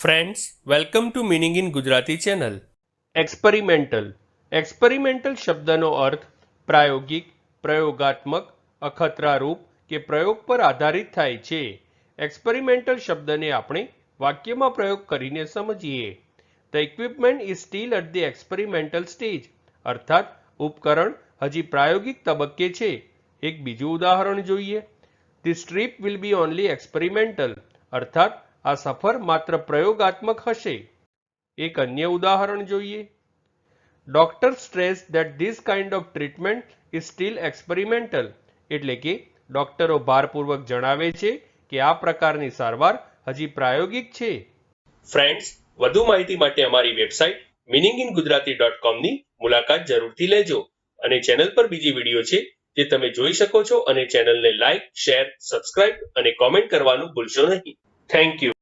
Friends welcome to meaning in Gujarati channel experimental experimental શબ્દનો અર્થ પ્રાયોગિક, પ્રયોગાત્મક, અખતરારૂપ કે પ્રયોગ પર આધારિત થાય છે. એક્સપેરિમેન્ટલ શબ્દને આપણે વાક્યમાં પ્રયોગ કરીને સમજીએ. The equipment is still at the experimental stage અર્થાત, ઉપકરણ હજી પ્રાયોગિક તબક્કે છે. એક બીજું ઉદાહરણ જોઈએ. The strip will be only experimental અર્થાત આ સફર માત્ર પ્રયોગાત્મક હશે. એક અન્ય ઉદાહરણ જોઈએ. Doctor stress that this kind of treatment is still experimental એટલે કે ડોક્ટરો ભારપૂર્વક જણાવે છે કે આ પ્રકારની સારવાર હજી પ્રાયોગિક છે. ફ્રેન્ડ્સ વધુ માહિતી માટે અમારી website meaning in Gujarati dot કોમની મુલાકાત જરૂરથી લેજો અને ચેનલ પર બીજી વીડિયો છે જે તમે જોઈ શકો છો અને ચેનલને લાઇક શેર સબસ્ક્રાઇબ અને કોમેન્ટ કરવાનું ભૂલશો નહીં. Thank you